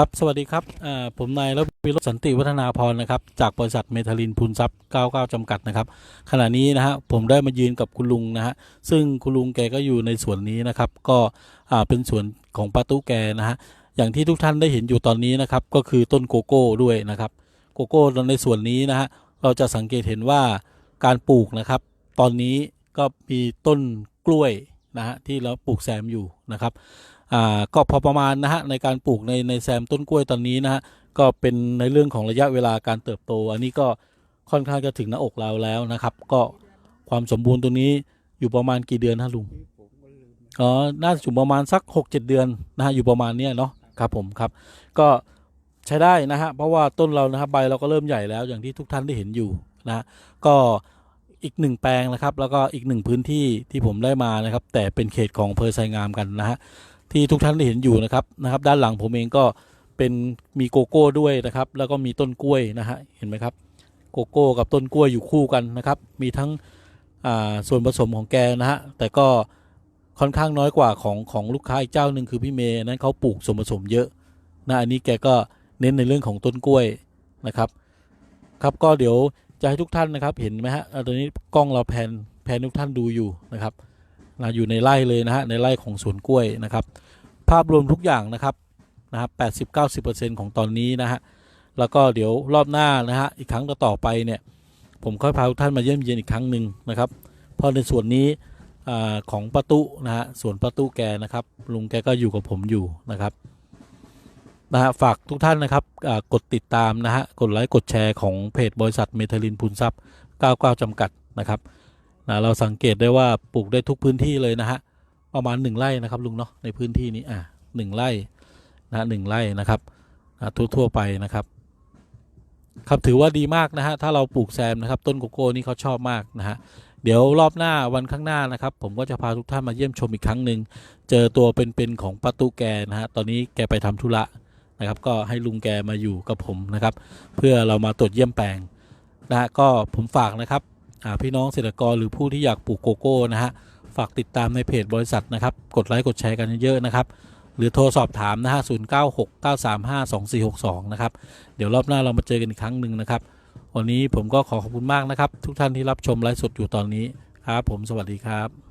ครับ สวัสดีครับอ่าผมนายรวิโรจน์สันติวัฒนาพรนะครับ จากบริษัทเมทาลินพูนทรัพย์ 99 จำกัดนะครับ ขณะนี้นะฮะผมได้มายืนกับคุณลุงนะฮะ ซึ่งคุณลุงแกก็อยู่ในสวนนี้นะครับ ก็อ่าเป็นสวนของป้าตู้แกนะฮะ อย่างที่ทุกท่านได้เห็นอยู่ตอนนี้นะครับ ก็คือต้นโกโก้ด้วยนะครับ โกโก้ในส่วนนี้นะฮะ เราจะสังเกตเห็นว่าการปลูกนะครับ ตอนนี้ก็มีต้นกล้วยนะฮะที่เราปลูกแซมอยู่นะครับ อ่าก็พอประมาณนะฮะในการปลูกในในแซมต้นกล้วยตอนนี้นะฮะก็เป็นในเรื่องของระยะเวลาการเติบโต อันนี้ก็ค่อนข้างจะถึงหน้าอกเราแล้วนะครับ ก็ความสมบูรณ์ตรงนี้อยู่ประมาณกี่เดือนนะลุงอ๋อน่าจะอยู่ประมาณสักหกเจ็ดเดือนนะฮะอยู่ประมาณเนี้ยเนาะครับผมครับ ก็ใช้ได้นะฮะเพราะว่าต้นเรานะครับใบเราก็เริ่มใหญ่แล้วอย่างที่ทุกท่านได้เห็นอยู่นะก็อีกหนึ่งแปลงนะครับ แล้วก็อีกหนึ่งพื้นที่ที่ผมได้มานะครับ แต่เป็นเขตของอำเพอไซงามกันนะฮะ ที่ทุกท่านได้เห็นอยู่นะครับนะครับ ด้านหลังผมเองก็เป็นมีโกโก้ด้วยนะครับ แล้วก็มีต้นกล้วยนะฮะเห็นไหมครับโกโก้กับต้นกล้วยอยู่คู่กันนะครับ มีทั้งอ่าส่วนผสมของแกนะฮะแต่ก็ค่อนข้างน้อยกว่าของของลูกค้าอีกเจ้าหนึ่งคือพี่เมย์นั้นเขาปลูกส่วนผสมเยอะนะอันนี้แกก็เน้นในเรื่องของต้นกล้วยนะครับ ครับก็เดี๋ยวจะให้ทุกท่านนะครับเห็นไหมฮะตอนนี้กล้องเราแพนแพนทุกท่านดูอยู่นะครับ นะอยู่ในไร่เลยนะฮะในไร่ของสวนกล้วยนะครับ ภาพรวมทุกอย่างนะครับนะครับแปดสิบเก้าสิบเปอร์เซ็นของตอนนี้นะฮะแล้วก็เดี๋ยวรอบหน้านะฮะอีกครั้งต่อไปเนี่ยผมค่อยพาทุกท่านมาเยี่ยมเยียนอีกครั้งหนึ่งนะครับเพราะในส่วนนี้อของประตูนะฮะส่วนประตูแกนะครับลุงแกก็อยู่กับผมอยู่นะครับนะฮะฝากทุกท่านนะครับกดติดตามนะฮะกดไลค์กดแชร์ของเพจบริษัทเมทาลินพูนทรัพย์ 99จำกัดนะครับ นะเราสังเกตได้ว่าปลูกได้ทุกพื้นที่เลยนะฮะประมาณหนึ่งไร่นะครับลุงเนาะในพื้นที่นี้อะหนึ่งไร่นะหนึ่งไร่นะครับอะทั่วไปนะครับ ครับถือว่าดีมากนะฮะถ้าเราปลูกแซมนะครับ ต้นโกโก้นี่เขาชอบมากนะฮะเดี๋ยวรอบหน้าวันข้างหน้านะครับ ผมก็จะพาทุกท่านมาเยี่ยมชมอีกครั้งหนึ่งเจอตัวเป็นๆของป้าตุแกนะฮะตอนนี้แกไปทำธุระนะครับ ก็ให้ลุงแกมาอยู่กับผมนะครับ เพื่อเรามาตรวจเยี่ยมแปลงนะฮะก็ผมฝากนะครับ พี่น้องเกษตรกรหรือผู้ที่อยากปลูกโกโก้นะฮะฝากติดตามในเพจบริษัทนะครับ กดไลค์กดแชร์กันเยอะๆนะครับหรือโทรสอบถามนะฮะ0 9 6 9 3 5 2 4 6 2นะครับ เดี๋ยวรอบหน้าเรามาเจอกันอีกครั้งหนึ่งนะครับ วันนี้ผมก็ขอขอบคุณมากนะครับ ทุกท่านที่รับชมไลฟ์สดอยู่ตอนนี้ครับ ผมสวัสดีครับ